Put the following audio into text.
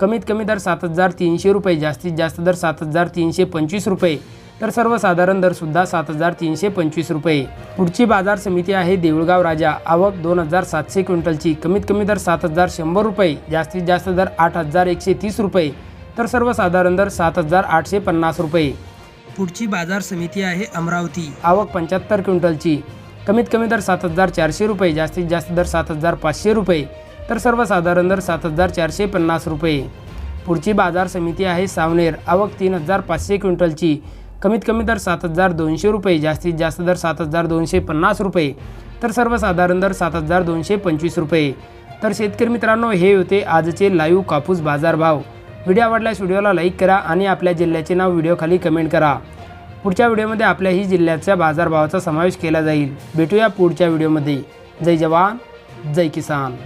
कमीत कमी दर सात हजार तीनशे रुपये जास्तीत जास्त दर सात हजार तीनशे पंचवीस रुपये. तर सर्वसाधारण दरसुद्धा सात हजार तीनशे पंचवीस रुपये. पुढची बाजार समिती आहे देऊळगाव राजा. आवक दोन हजार सातशे क्विंटलची. कमीत कमी दर सात हजार शंभर रुपये जास्तीत जास्त दर आठ हजार एकशे तीस रुपये. तर सर्वसाधारण दर सात हजार आठशे पन्नास रुपये. पुढची बाजार समिती आहे अमरावती. आवक पंच्याहत्तर क्विंटलची. कमीत कमी दर सात हजार चारशे रुपये जास्तीत जास्त दर सात हजार पाचशे रुपये. तर सर्वसाधारण दर सात हजार चारशे पन्नास रुपये. पुढची बाजार समिती आहे सावनेर. आवक तीन हजार पाचशे क्विंटलची. कमीत कमी दर सात हजार दोनशे रुपये जास्तीत जास्त दर सात हजार दोनशे पन्नास रुपये. तर सर्वसाधारण दर सात हजार दोनशे पंचवीस रुपये. तर शेतकरी मित्रांनो हे होते आजचे लाईव्ह कापूस बाजारभाव. व्हिडिओ आवडल्यास व्हिडिओला लाईक करा आणि आपल्या जिल्ह्याचे नाव व्हिडिओखाली कमेंट करा. पुढच्या व्हिडिओमध्ये आपल्याही जिल्ह्याच्या बाजारभावाचा समावेश केला जाईल. भेटूया पुढच्या व्हिडिओमध्ये. जय जवान जय किसान.